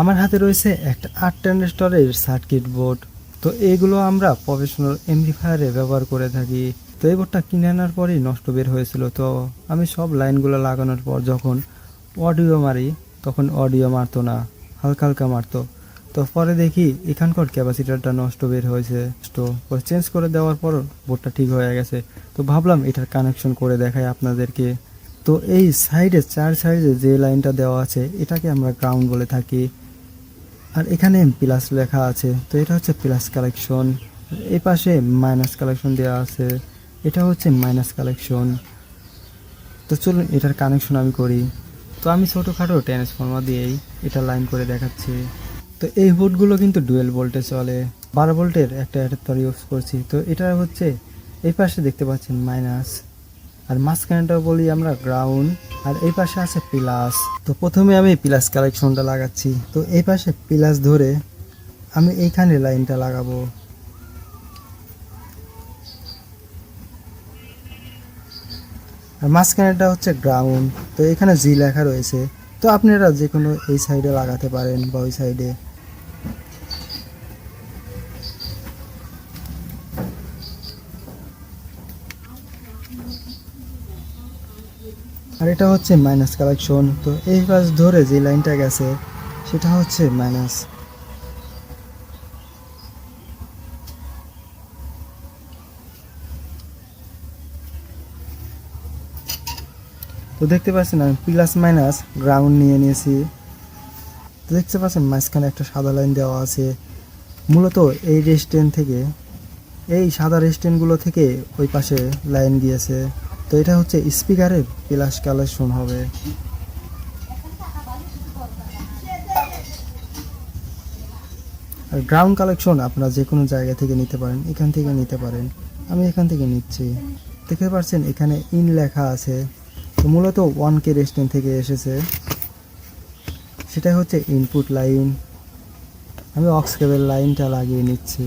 আমার হাতে রয়েছে একটা আট ট্রানজিস্টরের সার্কিট বোর্ড। তো এইগুলো আমরা প্রফেশনাল এমপ্লিফায়ারে ব্যবহার করে থাকি। তো এই বোর্ডটা কিনে আনার পরেই নষ্ট বের হয়েছিল। তো আমি সব লাইনগুলো লাগানোর পর যখন অডিও মারি, তখন অডিও মারতো না, হালকা হালকা মারতো। তো পরে দেখি এখানকার ক্যাপাসিটারটা নষ্ট বের হয়েছে। তো পরে চেঞ্জ করে দেওয়ার পর বোর্ডটা ঠিক হয়ে গেছে। তো ভাবলাম এটার কানেকশন করে দেখাই আপনাদেরকে। তো এই সাইডে চার সাইডে যে লাইনটা দেওয়া আছে, এটাকে আমরা গ্রাউন্ড বলে থাকি। আর এখানে প্লাস লেখা আছে, তো এটা হচ্ছে প্লাস কালেকশন এই পাশে মাইনাস কালেকশন দেওয়া আছে, এটা হচ্ছে মাইনাস কালেকশন তো চলুন এটার কানেকশন আমি করি। তো আমি ছোটোখাটো ট্রান্সফর্মার দিয়েই এটা লাইন করে দেখাচ্ছি। তো এই বোর্ডগুলো কিন্তু ডুয়েল ভোল্টে চলে। বারো ভোল্টের একটা অ্যাডাপ্টার ইউজ করছি, তো এটা হচ্ছে এই পাশে দেখতে পাচ্ছেন মাইনাস আর মাঝখানটা বলি আমরা গ্রাউন্ড আর এই পাশে আছে প্লাস তো প্রথমে আমি প্লাস কালেকশনটা লাগাচ্ছি। তো এই পাশে প্লাস ধরে আমি এইখানে লাইনটা লাগাবো। আর মাঝখানেটা হচ্ছে গ্রাউন্ড তো এখানে জি লেখা রয়েছে। তো আপনারা যে কোনো এই সাইডে লাগাতে পারেন বা ওই সাইডে আর এটা হচ্ছে মাইনাস কালেকশন তো এই পাশ ধরে যে লাইনটা গেছে, সেটা হচ্ছে মাইনাস তো দেখতে পাচ্ছেন আমি প্লাস মাইনাস গ্রাউন্ড নিয়ে নিয়েছি। দেখতে পাচ্ছেন মাঝখানে একটা সাদা লাইন দেওয়া আছে। মূলত এই রেস্টুরেন্ট থেকে এই সাদা রেস্টুরেন্টগুলো থেকে ওই পাশে লাইন গিয়েছে তো এটা হচ্ছে স্পিকারের প্লাস কালেকশন হবে। আর গ্রাউন্ড কালেকশন আপনারা যে কোনো জায়গা থেকে নিতে পারেন, এখান থেকে নিতে পারেন। আমি এখান থেকে নিচ্ছি। দেখতে পাচ্ছেন এখানে ইন লেখা আছে। তো মূলত ওয়ান কে রেস্টুরেন্ট থেকে এসেছে। সেটা হচ্ছে ইনপুট লাইন আমি অক্স কেবল লাইনটা লাগিয়ে নিচ্ছি।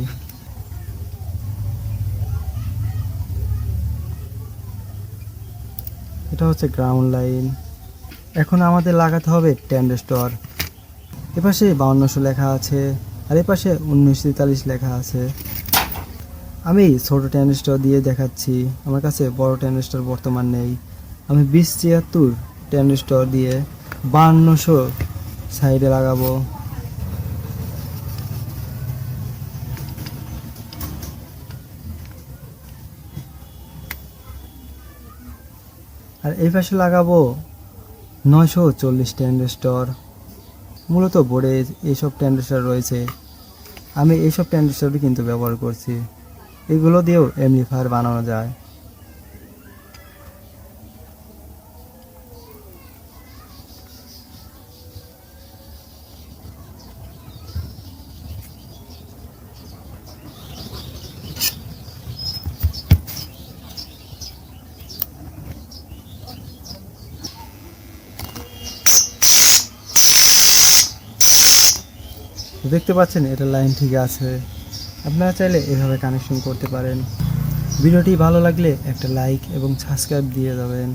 এটা হচ্ছে গ্রাউন্ড লাইন এখন আমাদের লাগাতে হবে ট্যান্ডেস্টর এপাশে বাউন্নশো লেখা আছে, আর এপাশে উনিশশো তেতাল্লিশ লেখা আছে। আমি ছোটো ট্যান্ডেস্টর দিয়ে দেখাচ্ছি, আমার কাছে বড় ট্যান্ডেস্টর বর্তমান নেই। আমি বিশ ছিয়াত্তর ট্যান্ডেস্টর দিয়ে বান্নশো সাইডে লাগাবো। আর এই পাশে লাগাবো নয়শো চল্লিশ ট্যান্ডেস্টর মূলত বোর্ডে এইসব ট্যান্ডেস্টর রয়েছে। আমি এইসব ট্যান্ডেস্টরই কিন্তু ব্যবহার করছি। এগুলো দিয়েও এমনি ফায়ার বানানো যায়। দেখতে পাচ্ছেন, এটা লাইন ঠিক আছে। আপনারা চাইলে এভাবে কানেকশন করতে পারেন। ভিডিওটি ভালো লাগলে একটা লাইক এবং সাবস্ক্রাইব দিয়ে যাবেন।